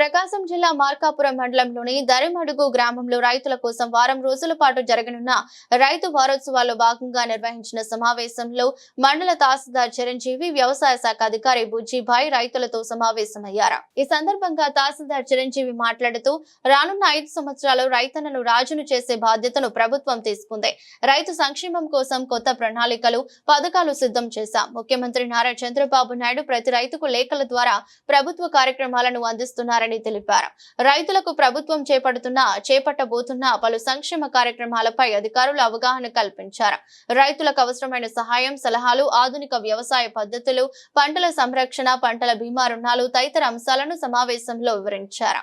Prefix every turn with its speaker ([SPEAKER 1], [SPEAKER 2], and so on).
[SPEAKER 1] ప్రకాశం జిల్లా మార్కాపురం మండలంలోని దరిమడుగు గ్రామంలో రైతుల కోసం వారం రోజుల పాటు జరగనున్న రైతు వారోత్సవాల్లో భాగంగా నిర్వహించిన సమావేశంలో మండల తహసీల్దార్ చిరంజీవి వ్యవసాయ శాఖ అధికారి బుజ్జిభాయ్ రైతులతో సమావేశమయ్యారు. ఈ సందర్భంగా తహసీల్దార్ చిరంజీవి మాట్లాడుతూ రానున్న ఐదు సంవత్సరాలు రైతన్నను రాజును చేసే బాధ్యతను ప్రభుత్వం తీసుకుంది. రైతు సంక్షేమం కోసం కొత్త ప్రణాళికలు పథకాలు సిద్ధం చేశాం. ముఖ్యమంత్రి నారా చంద్రబాబు నాయుడు ప్రతి రైతుకు లేఖల ద్వారా ప్రభుత్వ కార్యక్రమాలను అందిస్తున్నారని తెలిపారు. రైతులకు ప్రభుత్వం చేపడుతున్న చేపట్టబోతున్న పలు సంక్షేమ కార్యక్రమాలపై అధికారులు అవగాహన కల్పించారు. రైతులకు అవసరమైన సహాయం సలహాలు ఆధునిక వ్యవసాయ పద్ధతులు పంటల సంరక్షణ పంటల బీమా రుణాలు తదితర అంశాలను సమావేశంలో వివరించారు.